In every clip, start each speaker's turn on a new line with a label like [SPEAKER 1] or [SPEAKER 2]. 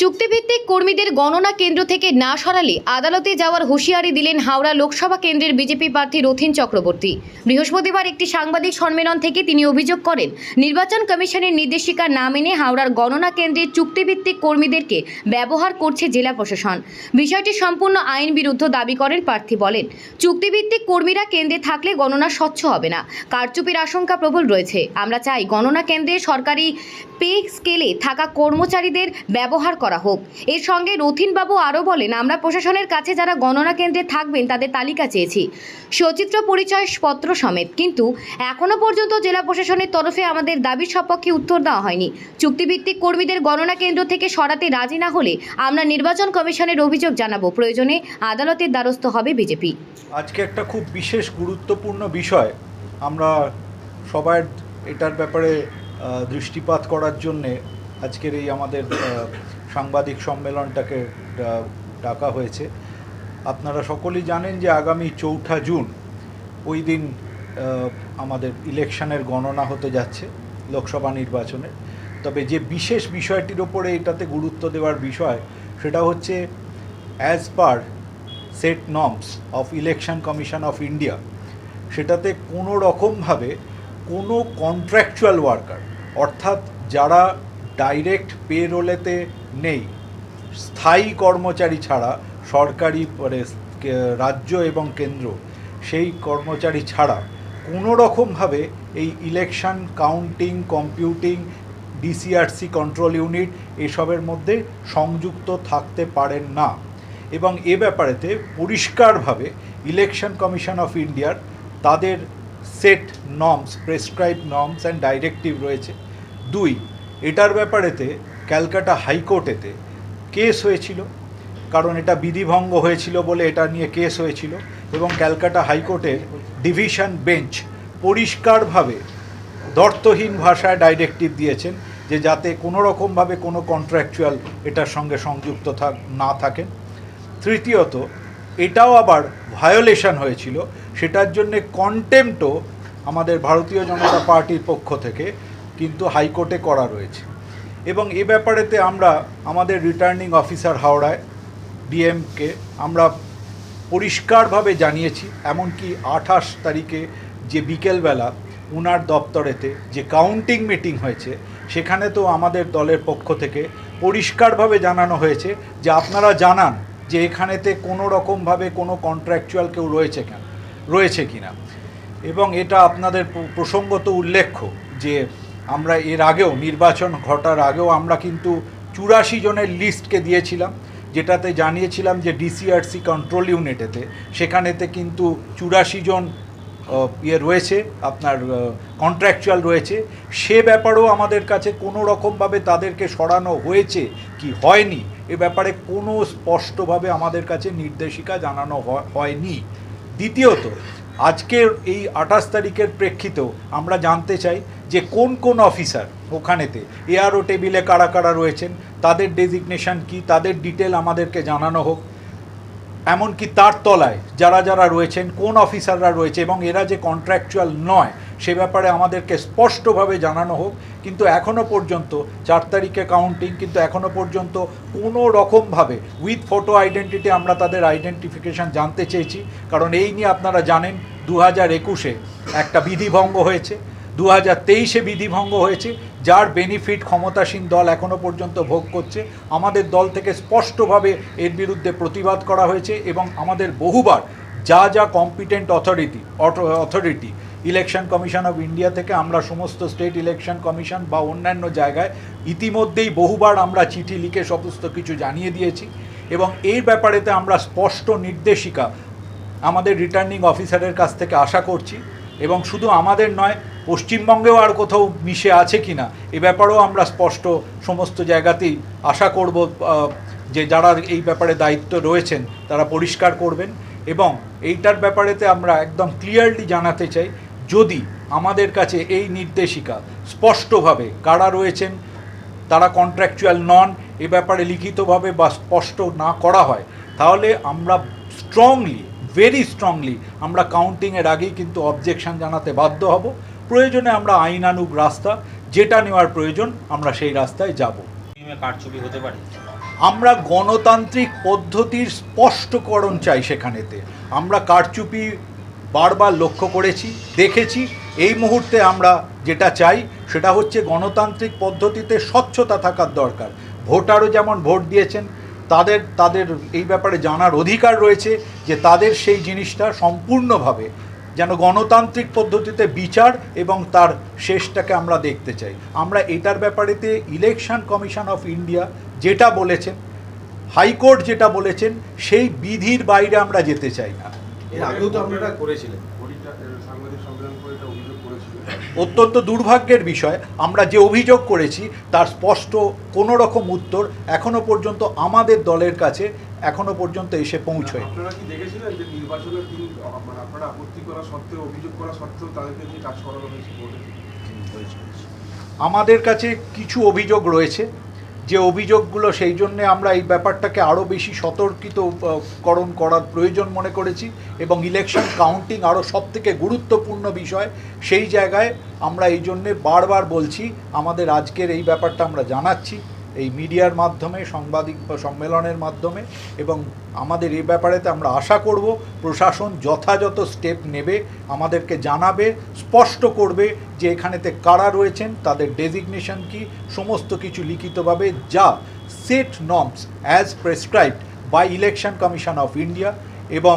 [SPEAKER 1] চুক্তিভিত্তিক কর্মীদের গণনা কেন্দ্র থেকে না সরালে আদালতে যাওয়ার হুঁশিয়ারি দিলেন হাওড়া লোকসভা কেন্দ্রের বিজেপি প্রার্থী রথিন চক্রবর্তী। বৃহস্পতিবার একটি সাংবাদিক সম্মেলন থেকে তিনি অভিযোগ করেন, নির্বাচন কমিশনের নির্দেশিকা না মেনে হাওড়ার গণনা কেন্দ্রের চুক্তিভিত্তিক কর্মীদেরকে ব্যবহার করছে জেলা প্রশাসন। বিষয়টি সম্পূর্ণ আইন বিরুদ্ধ দাবি করেন প্রার্থী বলেন, চুক্তিভিত্তিক কর্মীরা কেন্দ্রে থাকলে গণনা স্বচ্ছ হবে না। কারচুপির আশঙ্কা প্রবল রয়েছে। আমরা চাই গণনা কেন্দ্রে সরকারি পে স্কেলে থাকা কর্মচারীদের ব্যবহার করা হোক। এর সঙ্গে রথিনবাবু আরও বলেন, আমরা প্রশাসনের কাছে যারা গণনা কেন্দ্রে থাকবেন তাদের তালিকা চেয়েছি। সচিত্র পরিচয়পত্র সমেত। কিন্তু এখনও পর্যন্ত জেলা প্রশাসনের তরফে আমাদের দাবির সপক্ষে উত্তর দেওয়া হয়নি। চুক্তিভিত্তিক কর্মীদের গণনা কেন্দ্র থেকে সরাতে রাজি না হলে আমরা নির্বাচন কমিশনের অভিযোগ জানাব। প্রয়োজনে আদালতের দ্বারস্থ হবে বিজেপি।
[SPEAKER 2] আজকে একটা খুব বিশেষ গুরুত্বপূর্ণ বিষয়। আমরা সবার এটার ব্যাপারে দৃষ্টিপাত করার জন্যে আজকের এই আমাদের সাংবাদিক সম্মেলনটাকে ডাকা হয়েছে। আপনারা সকলেই জানেন যে আগামী চৌঠা জুন ওই দিন আমাদের ইলেকশনের গণনা হতে যাচ্ছে লোকসভা নির্বাচনের তবে যে বিশেষ বিষয়টির ওপরে এটাতে গুরুত্ব দেওয়ার বিষয়, সেটা হচ্ছে as per set norms of election commission of India সেটাতে কোনো রকমভাবে কোনো কন্ট্রাকচুয়াল ওয়ার্কার অর্থাৎ যারা ডাইরেক্ট পে রোলেতে নেই। স্থায়ী কর্মচারী ছাড়া সরকারি মানে রাজ্য এবং কেন্দ্র, সেই কর্মচারী ছাড়া কোনো রকমভাবে এই election, counting, computing, DCRC control unit এসবের মধ্যে সংযুক্ত থাকতে পারেন না। এবং এ ব্যাপারেতে পরিষ্কারভাবে ইলেকশন কমিশন অফ ইন্ডিয়ার তাদের set norms, prescribe norms and directive রয়েছে। দুই, এটার ব্যাপারেতে ক্যালকাটা হাইকোর্টেতে কেস হয়েছিল, কারণ এটা বিধিভঙ্গ হয়েছিল বলে এটা নিয়ে কেস হয়েছিল এবং ক্যালকাটা হাইকোর্টের ডিভিশন বেঞ্চ পরিষ্কারভাবে দর্তহীন ভাষায় ডাইরেক্টিভ দিয়েছেন যে যাতে কোনো রকমভাবে কোনো কন্ট্রাকচুয়াল এটার সঙ্গে সংযুক্ত থাক, না থাকেন। তৃতীয়ত, এটাও আবার ভায়োলেশন হয়েছিল, সেটার জন্যে কন্টেম্পটও আমাদের ভারতীয় জনতা পার্টির পক্ষ থেকে কিন্তু হাইকোর্টে করা রয়েছে। এবং এ ব্যাপারেতে আমরা আমাদের রিটার্নিং অফিসার হাওড়ায় ডিএমকে আমরা পরিষ্কারভাবে জানিয়েছি, এমনকি আঠাশ তারিখে যে বিকেলবেলা উনার দপ্তরেতে যে কাউন্টিং মিটিং হয়েছে, সেখানে তো আমাদের দলের পক্ষ থেকে পরিষ্কারভাবে জানানো হয়েছে যে আপনারা জানান যে এখানেতে কোনো রকমভাবে কোনো কন্ট্রাকচুয়াল কেউ রয়েছে কেন, রয়েছে কিনা। এবং এটা আপনাদের প্রসঙ্গত উল্লেখ্য যে আমরা এর আগেও, নির্বাচন ঘটার আগেও আমরা কিন্তু চুরাশি জনের লিস্টকে দিয়েছিলাম, যেটাতে জানিয়েছিলাম যে ডিসিআরসি কন্ট্রোল ইউনিটেতে, সেখানেতে কিন্তু চুরাশি জন ইয়ে রয়েছে, আপনার কন্ট্রাকচুয়াল রয়েছে। সে ব্যাপারেও আমাদের কাছে কোনো রকমভাবে তাদেরকে সরানো হয়েছে কি হয়নি, এ ব্যাপারে কোনো স্পষ্টভাবে আমাদের কাছে নির্দেশিকা জানানো হয়নি। দ্বিতীয়ত আজকের এই আঠাশ তারিখের প্রেক্ষিতেও আমরা জানতে চাই যে কোন কোন অফিসার ওখানেতে এআরও টেবিলে কারা কারা রয়েছেন, তাদের ডেজিগনেশান কি, তাদের ডিটেল আমাদেরকে জানানো হোক। এমনকি তার তলায় যারা যারা রয়েছেন, কোন অফিসাররা রয়েছে এবং এরা যে কন্ট্রাকচুয়াল নয় সে ব্যাপারে আমাদেরকে স্পষ্টভাবে জানানো হোক। কিন্তু এখনও পর্যন্ত চার তারিখে কাউন্টিং কিন্তু এখনও পর্যন্ত কোনো রকমভাবে উইথ ফটো আইডেন্টিটি আমরা তাদের আইডেন্টিফিকেশান জানতে চেয়েছি। কারণ এই নিয়ে আপনারা জানেন দু হাজার একুশে একটা বিধিভঙ্গ হয়েছে দু হাজার তেইশে বিধিভঙ্গ হয়েছে, যার বেনিফিট ক্ষমতাসীন দল এখনও পর্যন্ত ভোগ করছে। আমাদের দল থেকে স্পষ্টভাবে এর বিরুদ্ধে প্রতিবাদ করা হয়েছে এবং আমাদের বহুবার যা যা competent authority authority election commission of India থেকে আমরা সমস্ত স্টেট ইলেকশন কমিশন বা অন্যান্য জায়গায় ইতিমধ্যেই বহুবার আমরা চিঠি লিখে সমস্ত কিছু জানিয়ে দিয়েছি এবং এই ব্যাপারেতে আমরা স্পষ্ট নির্দেশিকা আমাদের রিটার্নিং অফিসারের কাছ থেকে আশা করছি এবং শুধু আমাদের নয়, পশ্চিমবঙ্গেও আর কোথাও মিশে আছে কি না এ ব্যাপারেও আমরা স্পষ্ট সমস্ত জায়গাতেই আশা করব যে যারা এই ব্যাপারে দায়িত্ব রয়েছেন তারা পরিষ্কার করবেন এবং এইটার ব্যাপারেতে আমরা একদম ক্লিয়ারলি জানাতে চাই যদি আমাদের কাছে এই নির্দেশিকা স্পষ্টভাবে কারা রয়েছেন তারা কন্ট্রাকচুয়াল নন এ ব্যাপারে লিখিতভাবে বা স্পষ্ট না করা হয় তাহলে আমরা স্ট্রংলি ভেরি স্ট্রংলি আমরা কাউন্টিংয়ের আগেই কিন্তু অবজেকশন জানাতে বাধ্য হব। প্রয়োজনে আমরা আইনানুগ রাস্তা যেটা নেওয়ার প্রয়োজন আমরা সেই রাস্তায় যাব।
[SPEAKER 3] কারচুপি হতে পারে?
[SPEAKER 2] আমরা গণতান্ত্রিক পদ্ধতির স্পষ্টকরণ চাই সেখানেতে। আমরা কারচুপি বারবার লক্ষ্য করেছি, দেখেছি। এই মুহূর্তে আমরা যেটা চাই, সেটা হচ্ছে গণতান্ত্রিক পদ্ধতিতে স্বচ্ছতা থাকার দরকার। ভোটারও যেমন ভোট দিয়েছেন, তাদের তাদের এই ব্যাপারে জানার অধিকার রয়েছে যে তাদের সেই জিনিসটা সম্পূর্ণভাবে যেন গণতান্ত্রিক পদ্ধতিতে বিচার এবং তার শেষটাকে আমরা দেখতে চাই। আমরা এটার ব্যাপারেতে ইলেকশন কমিশন অফ ইন্ডিয়া যেটা বলেছেন, হাইকোর্ট যেটা বলেছেন, সেই বিধির বাইরে আমরা যেতে চাই না।
[SPEAKER 4] এর আগেও তো আপনারা করেছিলেন।
[SPEAKER 2] অত্যন্ত দুর্ভাগ্যের বিষয় আমরা যে অভিযোগ করেছি তার স্পষ্ট কোনো রকম উত্তর এখনও পর্যন্ত আমাদের দলের কাছে এখনও পর্যন্ত এসে পৌঁছয়।
[SPEAKER 5] আপনারা কি দেখেছিলেন যে নির্বাচনের দিন মানে আপনারা আপত্তি করা সত্ত্বেও অভিযোগ করা সত্ত্বেও তাদেরকে দিয়ে কাজ করানো হয়েছে
[SPEAKER 2] আমাদের কাছে কিছু অভিযোগ রয়েছে। যে অভিযোগগুলো সেই জন্যে আমরা এই ব্যাপারটাকে আরও বেশি সতর্কিত আহ, করণ করার প্রয়োজন মনে করেছি এবং ইলেকশন কাউন্টিং আরও সবথেকে গুরুত্বপূর্ণ বিষয় সেই জায়গায় আমরা এই জন্যে বারবার বলছি আমাদের আজকের এই ব্যাপারটা আমরা জানাচ্ছি। এই মিডিয়ার মাধ্যমে, সাংবাদিক সম্মেলনের মাধ্যমে এবং আমাদের এই ব্যাপারেতে আমরা আশা করব, প্রশাসন যথাযথ স্টেপ নেবে, আমাদেরকে জানাবে, স্পষ্ট করবে যে এখানেতে কারা রয়েছেন, তাদের ডেজিগনেশন কি, সমস্ত কিছু লিখিতভাবে যা set norms as prescribed by election commission of India এবং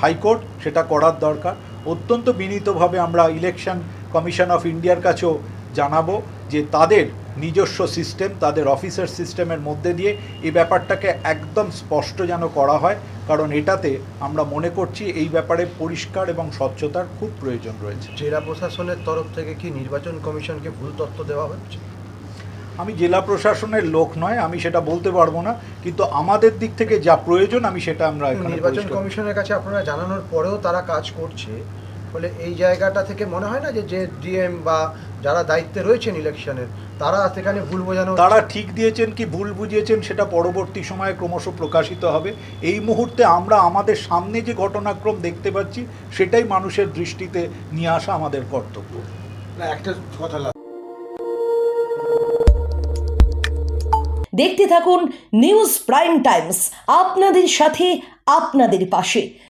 [SPEAKER 2] হাইকোর্ট সেটা করার দরকার। অত্যন্ত বিনীতভাবে আমরা ইলেকশন কমিশন অফ ইন্ডিয়ার কাছেও জানাব যে তাদের নিজস্ব সিস্টেম তাদের অফিসার সিস্টেমের মধ্যে দিয়ে এই ব্যাপারটাকে একদম স্পষ্ট যেন করা হয় কারণ এটাতে আমরা মনে করছি এই ব্যাপারে পরিষ্কার এবং স্বচ্ছতার খুব প্রয়োজন রয়েছে।
[SPEAKER 4] জেলা প্রশাসনের তরফ থেকে কি নির্বাচন কমিশনকে ভুল তথ্য দেওয়া হচ্ছে?
[SPEAKER 2] আমি জেলা প্রশাসনের লোক নয় আমি সেটা বলতে পারব না কিন্তু আমাদের দিক থেকে যা প্রয়োজন আমি সেটা আমরা
[SPEAKER 4] নির্বাচন কমিশনের কাছে আপনারা জানানোর পরেও তারা কাজ করছে। ফলে এই জায়গাটা থেকে মনে হয় না যে যে ডিএম বা যারা দায়িত্বে রয়েছেন ইলেকশনের তারা সেখানে ভুল বোঝানো
[SPEAKER 2] তারা ঠিক দিয়েছেন কি ভুল বুঝিয়েছেন সেটা পরবর্তী সময়ে ক্রমশ প্রকাশিত হবে। এই মুহূর্তে আমরা আমাদের সামনে যে ঘটনাক্রম দেখতে পাচ্ছি সেটাই মানুষের দৃষ্টিতে নিয়ে আসা আমাদের কর্তব্য।
[SPEAKER 4] একটা কথা
[SPEAKER 6] দেখতে থাকুন নিউজ প্রাইম টাইমস আপনাদের সাথে আপনাদের পাশে।